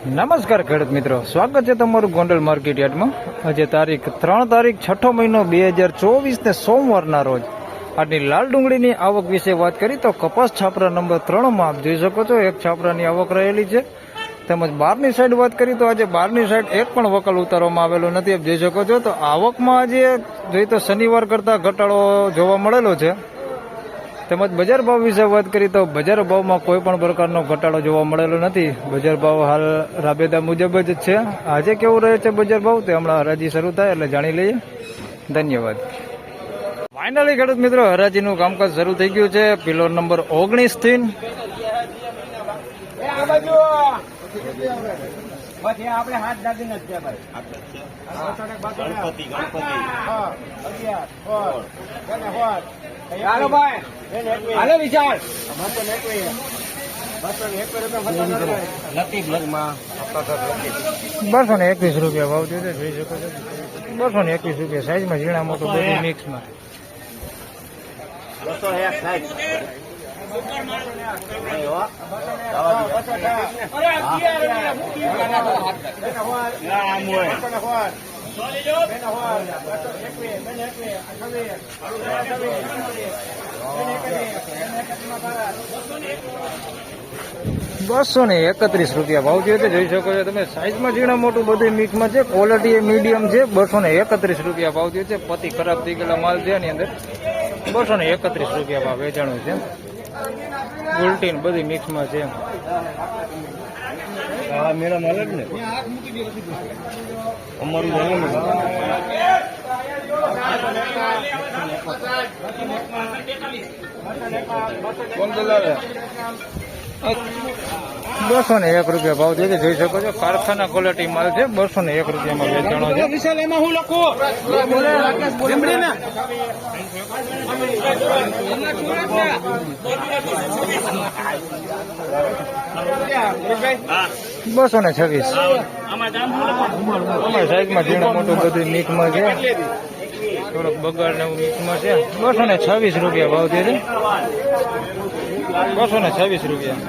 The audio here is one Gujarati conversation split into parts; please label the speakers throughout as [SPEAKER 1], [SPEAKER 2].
[SPEAKER 1] નમસ્કાર ખેડૂત મિત્રો. સ્વાગત છે તમારું ગોંડલ માર્કેટ યાર્ડમાં. આજે તારીખ ત્રણ તારીખ છઠ્ઠો મહિનો બે હજાર ચોવીસ ને સોમવારના રોજ. આજની લાલ ડુંગળીની આવક વિશે વાત કરી તો કપાસ છાપરા નંબર ત્રણમાં આપ જોઈ શકો છો, એક છાપરાની આવક રહેલી છે. તેમજ બહારની સાઈડ વાત કરી તો આજે બહારની સાઈડ એક પણ વકલ ઉતારવામાં આવેલો નથી. આપ જોઈ શકો છો તો આવકમાં આજે જોઈએ તો શનિવાર કરતાં ઘટાડો જોવા મળેલો છે. તેમજ બજાર ભાવ વિશે વાત કરીએ તો બજાર ભાવમાં કોઈ પણ પ્રકારનો ઘટાડો જોવા મળેલો નથી. બજાર ભાવ હાલ રાબેદા મુજબ જ છે. આજે કેવું રહે છે બજાર ભાવ તે હમણાં હરાજી શરૂ થાય એટલે જાણી લઈએ. ધન્યવાદ. ફાઇનલી ખેડૂત મિત્રો હરાજીનું કામકાજ શરૂ થઈ ગયું છે. પિલોર નંબર ઓગણીસથી.
[SPEAKER 2] પછી આપણે હાથ દાદી નથી ભાઈ
[SPEAKER 3] ગણપતિ ગણપતિ
[SPEAKER 2] ચાલો ભાઈ. હાલો વિશાલ.
[SPEAKER 1] બસો ને એકવીસ રૂપિયા ભાવ જોઈ જોઈ શકો છો. બસો ને એકવીસ રૂપિયા સાઈઝમાં ઝીણા મોટું બધું મિક્સમાં.
[SPEAKER 3] બસો એક હોય.
[SPEAKER 1] બસો ને એકત્રીસ રૂપિયા ભાવ થયો છે, જોઈ શકો છો તમે. સાઈઝમાં ઝીણા મોટું બધું મિક્સમાં છે. ક્વોલિટી મીડિયમ છે. બસો ને એકત્રીસ રૂપિયા ભાવ થયો છે. પતિ ખરાબ થઈ ગયેલા માલ છે એની અંદર. બસો ને એકત્રીસ રૂપિયા ભાવ વેચાણું છે. ઉલટી બધી મિક્સમાં છે.
[SPEAKER 3] કાળા મેળા મળે જ ને? અમારું જન્મ કોણ બોલાવે?
[SPEAKER 1] બસો ને એક રૂપિયા ભાવ છે. જોઈ શકો છો કારખાના ક્વોલિટી માલ છે. બસો ને એક રૂપિયામાં વેચાણો છે.
[SPEAKER 2] વિશાલ એમાં હું લખું? લીમડીને
[SPEAKER 1] બસો ને છવ્વીસ. અમારે સાઈડમાં ઝીણું મોટું બધું મીકમાં છે. થોડોક બગાડ ને એવું મિક્સમાં છે. બસો ને છવ્વીસ રૂપિયા ભાવ છે બસો ને છવ્વીસ રૂપિયા.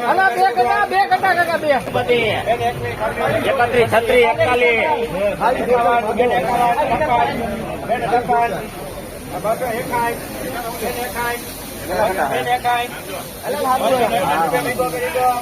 [SPEAKER 2] હાલો બે કટા બે કટા કાકા બે.
[SPEAKER 3] એકત્રીસ છત્રીસ એકતાલીસ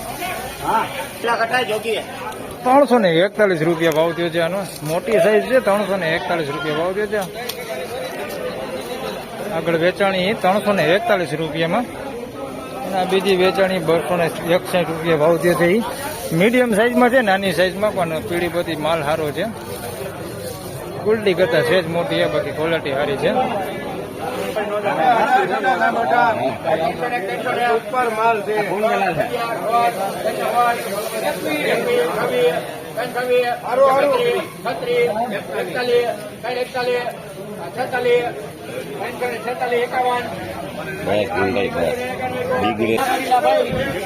[SPEAKER 3] કેટલા કટાય જોગી
[SPEAKER 1] ત્રણસો ને એકતાલીસ રૂપિયા ભાવ થયો છે આનો. મોટી સાઈઝ છે, ત્રણસો ને એકતાલીસ રૂપિયા ભાવ થયો છે. આગળ વેચાણી ત્રણસો ને એકતાલીસ રૂપિયામાં. અને બીજી વેચાણી બસો ને એકસાઠ રૂપિયા ભાવ થયો છે એ મીડિયમ સાઈઝમાં છે, નાની સાઈઝમાં પણ પીળી બધી માલ સારો છે. ઉલટી કરતા સેજ મોટી, એ બાકી ક્વોલિટી સારી છે.
[SPEAKER 2] ઉપર માલ છે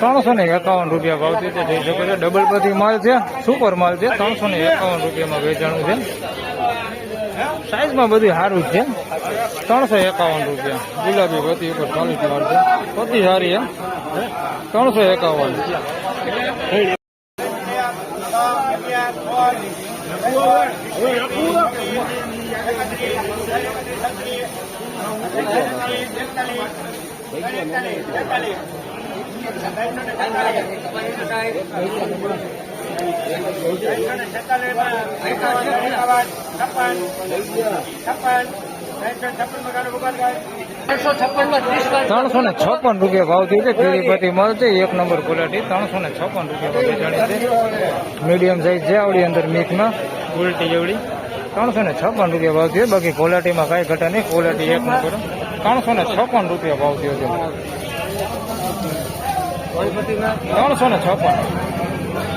[SPEAKER 1] ત્રણસો ને એકાવન રૂપિયા ભાવ છે. જોઈ શકો છો ડબલ પ્રતિ માલ છે સુપર માલ છે, ત્રણસો ને એકાવન રૂપિયામાં વેચાણું છે. સાઈઝમાં બધું સારું છે. ત્રણસો એકાવન રૂપિયા. ગુલાબી બધી ઉપર ક્વોલિટી માલ છે. પતિ સારી, એમ? ત્રણસો એકાવન. ત્રણસો ને છપ્પન રૂપિયા ભાવ થયો છે. તિરુપતિ મળતી એક નંબર ક્વોલિટી ત્રણસો ને છપ્પન રૂપિયા જાણી છે. મીડિયમ સાઈઝ છે આવડી અંદર મિક્સમાં ઉલટી જેવડી. ત્રણસો ને છપ્પન રૂપિયા ભાવ થયો. બાકી ક્વોલિટીમાં કાંઈ ઘટે નહીં. ક્વોલિટી એક નંબર. ત્રણસો ને છપ્પન રૂપિયા ભાવ થયો છે. ત્રણસો ને છપ્પન.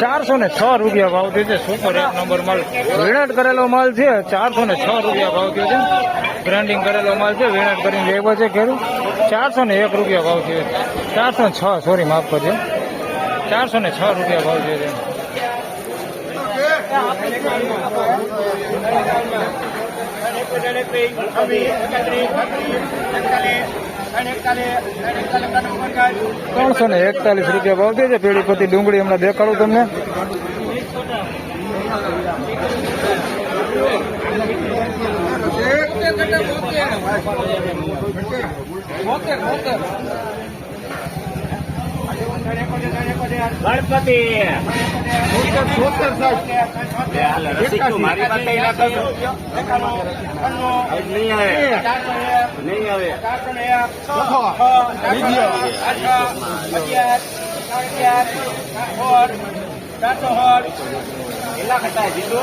[SPEAKER 1] ચારસો ને છ રૂપિયા ભાવ થયો છે. સુપર એક નંબર માલ. વેણાટ કરેલો માલ છે. ચારસો ને છ રૂપિયા ભાવ થયો છે. બ્રાન્ડિંગ કરેલો માલ છે. વેણાટ કરીને લેવો છે ખેડૂત ચારસો ને એક રૂપિયા ભાવ થયો છે. ચારસો છ સોરી માફ કરજો. ચારસો ને છ રૂપિયા ભાવ થયો છે. ત્રણસો ને એકતાલીસ રૂપિયા ભાવ છે. પેઢી પતિ ડુંગળી હમણાં દેખાડું તમને.
[SPEAKER 3] ગણપતિ બે હાલ રસીદ તું મારી પાસે નહીં આવે. નહીં આવે. કેટલા કટાય જીતું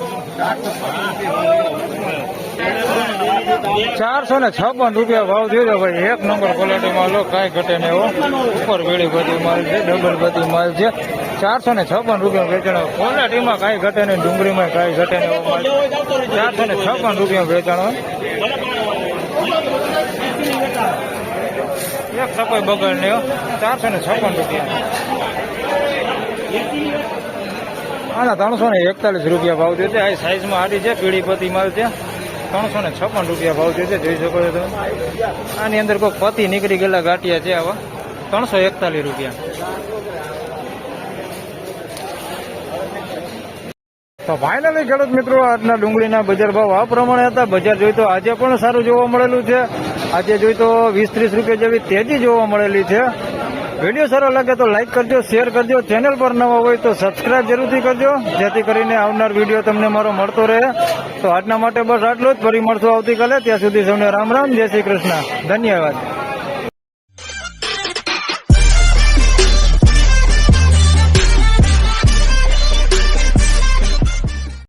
[SPEAKER 1] ચારસો ને છપ્પન રૂપિયા ભાવ છે ભાઈ. એક નંબર ક્વોલિટી માલ લો કાંઈ ઘટે નહીં એવો ઉપર વેળી બધી માલ છે ડબલ બધી માલ છે. ચારસો ને છપ્પન રૂપિયા વેચાણ ક્વોલિટીમાં કાંઈ ઘટે નહીં, ડુંગળીમાં કાંઈ ઘટે નહીં ચારસો ને છપ્પન રૂપિયા વેચાણો એક સપોઈ બગડ ને ચારસો ને છપ્પન રૂપિયા. આના ત્રણસો ને એકતાલીસ રૂપિયા ભાવ થયો છે. આ સાઈઝમાં આડી છે, પીળી પતિ માલ છે. ત્રણસો ને છપ્પન રૂપિયા ભાવ થયો છે, જોઈ શકો છો તમે. આની અંદર કોઈ પતિ નીકળી ગયેલા ગાંઠિયા છે આવા. ત્રણસો એકતાલીસ રૂપિયા. તો ફાઇનલી ખેડૂત મિત્રો, આજના ડુંગળીના બજાર ભાવ આ પ્રમાણે હતા. બજાર જોઈ તો આજે પણ સારું જોવા મળેલું છે. આજે જોઈ તો વીસ ત્રીસ રૂપિયા જેવી તેજી જોવા મળેલી છે. વીડિયો સારો લાગે તો લાઈક કરજો શેર કરજો. ચેનલ પર નવા હોય તો સબસ્ક્રાઇબ જરૂરથી કરજો. જેથી કરીને આવનાર વીડિયો તમને મારો મળતો રહે. તો આજના માટે બસ આટલું જ. ફરી મળશું આવતીકાલે. ત્યાં સુધી સૌને રામ રામ. જય શ્રી કૃષ્ણ. ધન્યવાદ.